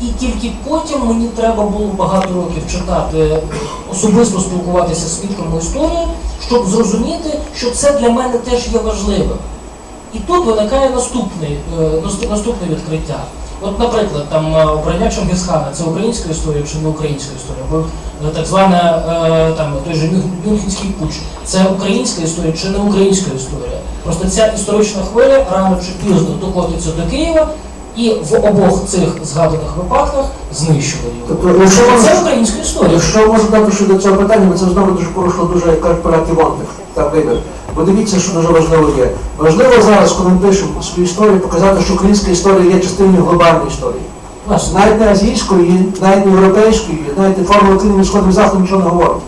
І тільки потім мені треба було багато років читати, особисто спілкуватися з свідками історії, щоб зрозуміти, що це для мене теж є важливим. І тут виникає наступний, е, наступне відкриття. От, наприклад, там е, обрання Чингисхана це українська історія чи не українська історія? Або е, так звана е, там той же Мюнхенський путч. Це українська історія чи не українська історія? Просто ця історична хвиля рано чи пізно докотиться до Києва і в обох цих згаданих випадках знищили його. Тобто, якщо Це українська історія. Якщо можна дати щодо цього питання, ми це знову дуже порушило дуже кажуть та вибір. Бо дивіться, що дуже важливо є. Важливо зараз, коли ми пишемо свою історію, показати, що українська історія є частиною глобальної історії. Власне, Навіть не азійської, навіть не європейської, навіть формула між сходом і заходом нічого не говорить.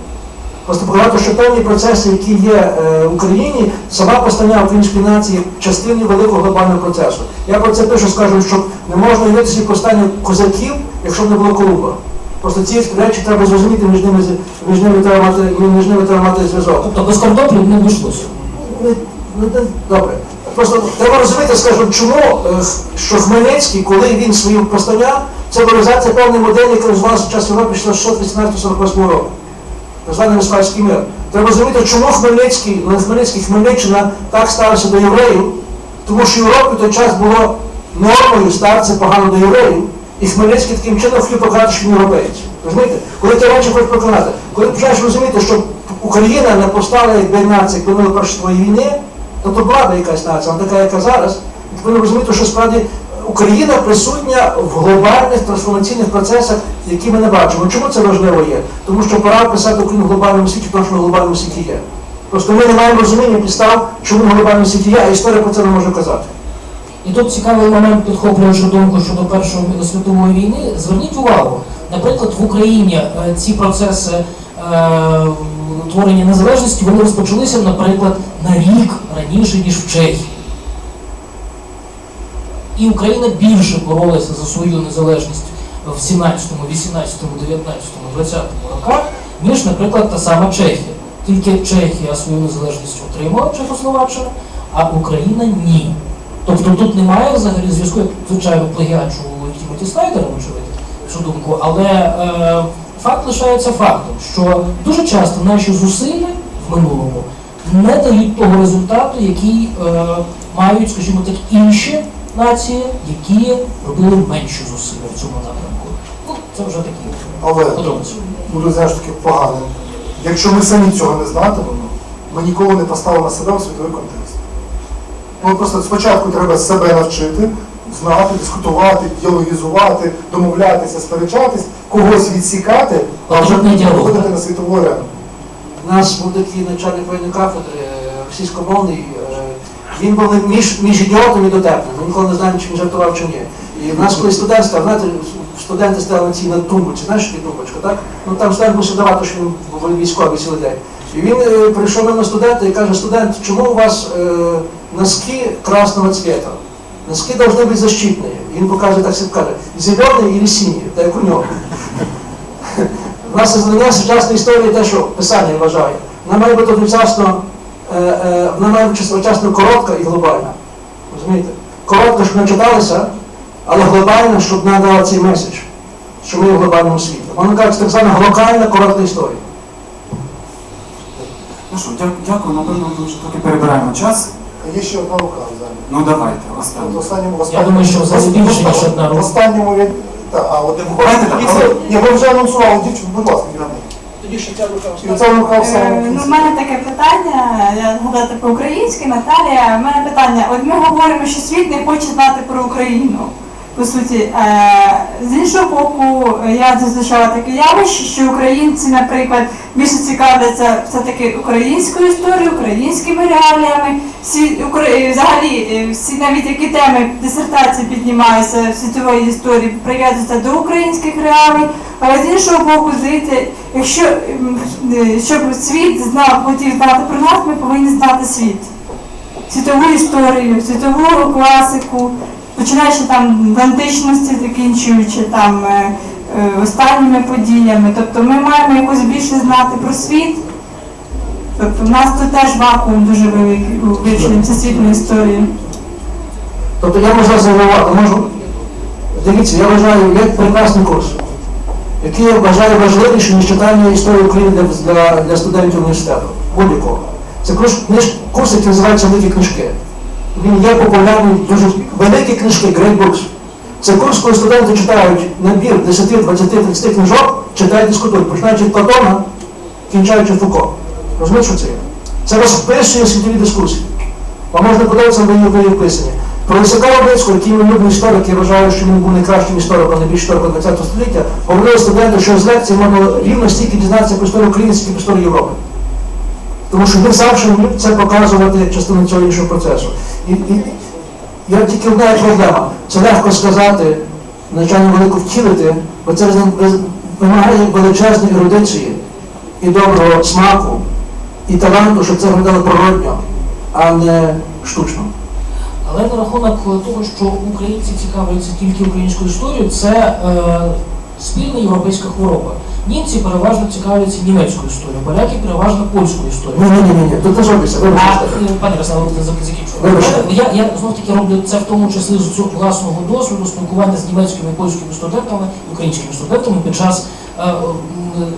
Просто показати, що певні процеси, які є е, в Україні, сама постання української нації є частиною великого глобального процесу. Я про це пишу, скажу, що не можна уявити собі повстання козаків, якщо б не було Колумба. Просто ці речі треба зрозуміти, між ними, між ними треба мати, між ними треба мати зв'язок. тобто без картоплів не обійшлося. Ну, ну, ну, Добре. Просто треба розуміти, скажімо, чому е, що Хмельницький, коли він своїм постання, це реалізація певної моделі, яка розвивалася в час Європи 1618-48 року. Так званий мир. Треба розуміти, чому Хмельницький, не Хмельницький, Хмельниччина так ставився до євреїв, тому що в Європі в той час було нормою ставитися погано до євреїв, і Хмельницький таким чином хотів показати, що він європеєць. Розумієте? Коли ти речі хочеш проклинати, коли починаєш розуміти, що Україна не повстала як нація, минулої першої війни, то то була би якась нація, вона така, яка зараз. Ти повинен розуміти, що справді Україна присутня в глобальних трансформаційних процесах, які ми не бачимо. Чому це важливо є? Тому що пора писати Україну в глобальному світі, тому що в глобальному світі є. Просто ми не маємо розуміння підстав, чому в глобальному світі є, а історія про це не може казати. І тут цікавий момент, підхоплюючи думку щодо Першої світової війни. Зверніть увагу, наприклад, в Україні е, ці процеси е, творення незалежності вони розпочалися, наприклад, на рік раніше, ніж в Чехії. І Україна більше боролася за свою незалежність в 17, 18, 19, 20 роках, ніж, наприклад, та сама Чехія. Тільки Чехія свою незалежність отримала Чехословаччина, а Україна ні. Тобто тут немає взагалі зв'язку, звичайно, плагіачу Тімоті Снайдера, очевидно, цю думку, але е, факт лишається фактом, що дуже часто наші зусилля в минулому не дають того результату, який е, мають, скажімо так, інші нації, які робили менші зусилля в цьому напрямку. Ну, це вже такі Але подробиці. буду таки поганим. Якщо ми самі цього не знатимемо, ми ніколи не поставимо себе у світовий контекст. Ну просто спочатку треба себе навчити, знати, дискутувати, діалогізувати, домовлятися, сперечатись, когось відсікати, а вже діалог, виходити на світову арену. У нас був такий начальник воєнної кафедри е, російськомовний, е, він був між, між ідіотом і дотепним. Ми ніколи не знаємо, чи він жартував, чи ні. І в нас, коли студент став, знаєте, студенти стали на цій на тумбочці, знаєш, що таке тумбочка, так? Ну там студент мусив давати, що він був військовий цілий день. І він е, прийшов до мене студента і каже, студент, чому у вас е, носки красного цвета? Носки должны быть защитные. І він показує так себе каже, зелений і синій, так як у нього. У нас знання сучасної історії те, що писання вважає. Вона має бути одночасно, е, е, вона має бути одночасно коротка і глобальна. Розумієте? Коротка, щоб не читалася, але глобальна, щоб надала цей меседж, що ми є в глобальному світі. Вона каже, так звана глобальна коротка історія. Ну що, дя- дякую, напевно, ми вже трохи перебираємо час. Є ще одна рука взагалі. Ну давайте, От останнє. останньому, Я останньому, думаю, що взагалі більше, ніж одна в останньому від... Та, а, от, Давайте так, але- Ні, ви вже анонсували, дівчину, будь ласка, Ірина. Тоді ще ця рука І оця рука в Е, самому Ну, в мене таке питання, я згадати по-українськи, Наталія, в мене питання, от ми говоримо, що світ не хоче знати про Україну. По суті, Е, з іншого боку, я зустрічала таке явище, що українці, наприклад, більше цікавляться все-таки українською історією, українськими реаліями. Всі, Укра- взагалі, е, всі навіть які теми дисертації піднімаються в світової історії, прив'язуються до українських реалій. Але з іншого боку, здається, якщо е, щоб світ знав, хотів знати про нас, ми повинні знати світ. Світову історію, світову класику, починаючи там з античності, закінчуючи там е, е, останніми подіями. Тобто ми маємо якось більше знати про світ. Тобто в нас тут теж вакуум дуже великий у вивченні всесвітньої історії. Тобто я можу можу. дивіться, я вважаю, як прекрасний курс, який я вважаю важливішим, ніж читання історії України для, для, студентів університету. Будь-якого. Це курс, курс, який називається великі книжки. Він є популярний, дуже великі книжки, Great Books. Це курс, коли студенти читають набір 10, 20, 30 книжок, читають дискутують, починаючи від Платона, кінчаючи Фуко. Розумієте, що це є? Це розписує світові дискусії. Вам можна подивитися на її описані. Про Лисака Лобицького, який він любий історик, я вважаю, що він був найкращим істориком, найбільшим істориком ХХ століття, говорили студенти, що з лекцій можна рівно стільки дізнатися про історію України, скільки про історію Європи. Тому що він завжди міг це показувати як частину цього іншого процесу. І, і, я тільки одна проблема. Це легко сказати, навчання велико втілити, бо це вимагає величезної ерудиції і доброго смаку, і таланту, щоб це виглядало природньо, а не штучно. Але на рахунок того, що українці цікавляться тільки українською історією, це е, спільна європейська хвороба. Німці переважно цікавляться німецькою історією, поляки переважно польською історією. Ні, ні, ні, ні, зробиться, А, вибачте. е, пане Ярославе, ви зак- закінчую. Вибачте. Я, я знов таки роблю це в тому числі з цього власного досвіду спілкування з німецькими і польськими студентами, українськими студентами під час е,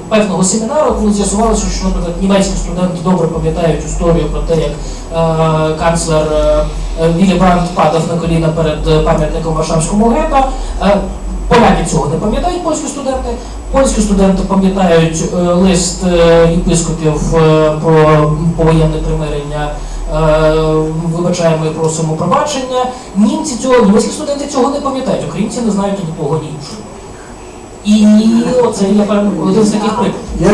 певного семінару, коли з'ясувалося, що, наприклад, німецькі студенти добре пам'ятають історію про те, як е, канцлер е, Бранд падав на коліна перед е, пам'ятником Варшавському гетто. Е, Поляки цього не пам'ятають, польські студенти. Польські студенти пам'ятають лист єпископів про повоєнне примирення. Вибачаємо і просимо пробачення. Німці цього, німецькі студенти цього не пам'ятають, українці не знають нікого ні іншого. І оце я один з таких прикладів. Я,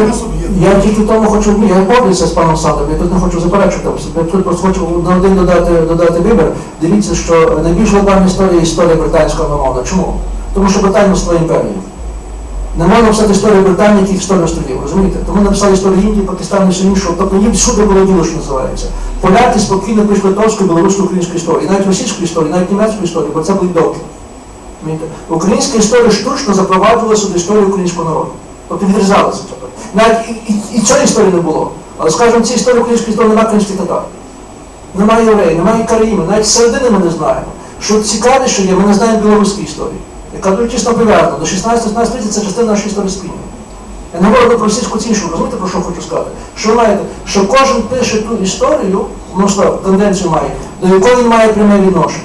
я тільки тому хочу, я погоджуюся з паном Садом, я тут не хочу заперечувати. Я тут просто хочу на один додати, додати вибір. Дивіться, що найбільш глобальна історія історія британського мовна. Чому? Тому що Британія стала імперією. Не можна писати історію Британії, як історію островів, розумієте? Тому написали історію Індії, Пакистану і все іншого. Тобто їм всюди було діло, що називається. Поляки спокійно пишуть литовську, білоруську, українську історію, і навіть російську історію, навіть німецьку історію, бо це були довгі. Українська історія штучно запроваджувалася до історії українського народу. Тобто відрізалася. Навіть і, і, і цієї історії не було. Але скажімо, цій історії української історії немає кримських татар. Немає євреїв, немає караїми, навіть середини ми не знаємо. Що цікавіше є, ми не знаємо білоруської історії, яка дуже тісно пов'язана. До 16-17 століття це частина нашої історії спільної. Я не говорю про російську іншу, розумієте, про що хочу сказати? Що ви маєте, що кожен пише ту історію, ну що, тенденцію має, до якої він має пряме відношення.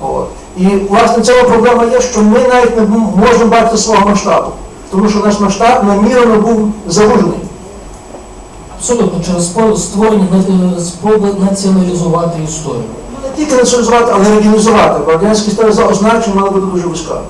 От. І власне ця проблема є, що ми навіть не можемо бачити свого масштабу. Тому що наш масштаб намірено був завужений. Абсолютно через створення е, спроби націоналізувати історію. Ну, Не тільки націоналізувати, але й регіонізувати. Бо радянська історія за означення мала бути дуже вузька.